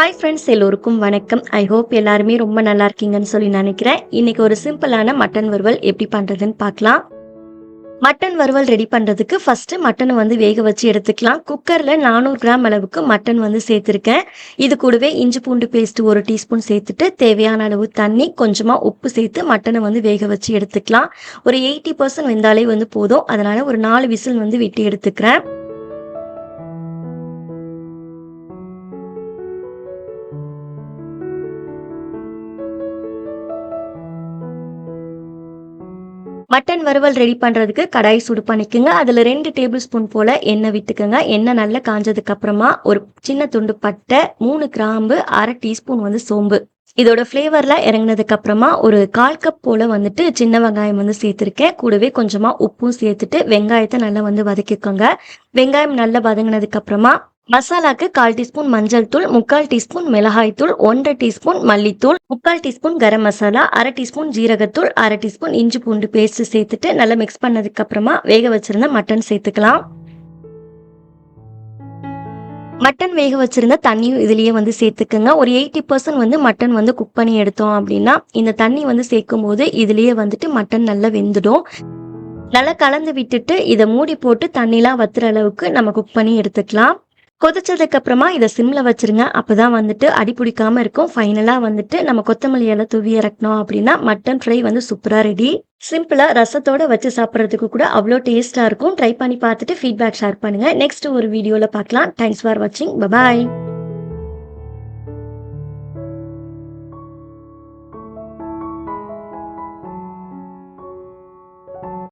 Hi friends எல்லோருக்கும் வணக்கம். I hope எல்லாருமே ரொம்ப நல்லா இருக்கீங்கன்னு சொல்லி நினைக்கிறேன். இன்னைக்கு ஒரு சிம்பிளான மட்டன் வறுவல் எப்படி பண்ணுறதுன்னு பார்க்கலாம். மட்டன் வறுவல் ரெடி பண்ணுறதுக்கு ஃபஸ்ட்டு மட்டனை வந்து வேக வச்சு எடுத்துக்கலாம். குக்கரில் நானூறு கிராம் அளவுக்கு மட்டன் வந்து சேர்த்துருக்கேன். இது கூடவே இஞ்சி பூண்டு பேஸ்ட் ஒரு டீஸ்பூன் சேர்த்துட்டு தேவையான அளவு தண்ணி கொஞ்சமாக உப்பு சேர்த்து மட்டனை வந்து வேக வச்சு எடுத்துக்கலாம். ஒரு எயிட்டி பர்சன்ட் வெந்தாலே வந்து போதும். அதனால் ஒரு நாலு விசில் வந்து விட்டு எடுத்துக்கிறேன். மட்டன் வறுவல் ரெடி பண்ணுறதுக்கு கடாய் சுடு பண்ணிக்கோங்க. அதில் ரெண்டு டேபிள் ஸ்பூன் போல் எண்ணெய் விட்டுக்கோங்க. எண்ணெய் நல்லா காஞ்சதுக்கு அப்புறமா ஒரு சின்ன துண்டு பட்டை மூணு கிராம்பு அரை டீஸ்பூன் வந்து சோம்பு. இதோட ஃப்ளேவரில் இறங்கினதுக்கு அப்புறமா ஒரு கால் கப் போல் வந்துட்டு சின்ன வெங்காயம் வந்து சேர்த்துருக்கேன். கூடவே கொஞ்சமாக உப்பும் சேர்த்துட்டு வெங்காயத்தை நல்லா வந்து வதக்கிக்கோங்க. வெங்காயம் நல்லா வதங்கினதுக்கு அப்புறமா மசாலாக்கு கால் டீஸ்பூன் மஞ்சள் தூள் முக்கால் டீஸ்பூன் மிளகாய் தூள் ஒன்றரை டீஸ்பூன் மல்லித்தூள் முக்கால் டீஸ்பூன் கரம் மசாலா அரை டீஸ்பூன் ஜீரகத்தூள் அரை டீஸ்பூன் இஞ்சி பூண்டு பேஸ்ட் சேர்த்துட்டு நல்லா மிக்ஸ் பண்ணதுக்கு அப்புறமா வேக வச்சிருந்த மட்டன் சேர்த்துக்கலாம். மட்டன் வேக வச்சிருந்த தண்ணியும் இதுலயே வந்து சேர்த்துக்குங்க. ஒரு எயிட்டி பர்சன்ட் வந்து மட்டன் வந்து குக் பண்ணி எடுத்தோம் அப்படின்னா இந்த தண்ணி வந்து சேர்க்கும் போது இதுலயே வந்துட்டு மட்டன் நல்லா வெந்துடும். நல்லா கலந்து விட்டுட்டு இதை மூடி போட்டு தண்ணிலாம் வத்துற அளவுக்கு நம்ம குக் பண்ணி எடுத்துக்கலாம். கொதிச்சதுக்கு அப்புறமா இதை சிம்ல வச்சிருங்க. அப்பதான் வந்துட்டு அடி பிடிக்காம இருக்கும். ஃபைனலா வந்துட்டு நம்ம கொத்தமல்லி எல்லாம் தூவி இறக்கணும் அப்படின்னா மட்டன் ஃப்ரை வந்து சூப்பரா ரெடி சிம்பிளா ரசத்தோட வச்சு சாப்பிட்றதுக்கு கூட அவ்வளோ டேஸ்டா இருக்கும். ட்ரை பண்ணி பார்த்துட்டு ஃபீட்பேக் ஷேர் பண்ணுங்க. நெக்ஸ்ட் ஒரு வீடியோல பார்க்கலாம். தேங்க்ஸ் ஃபார் வாட்சிங் பபாய்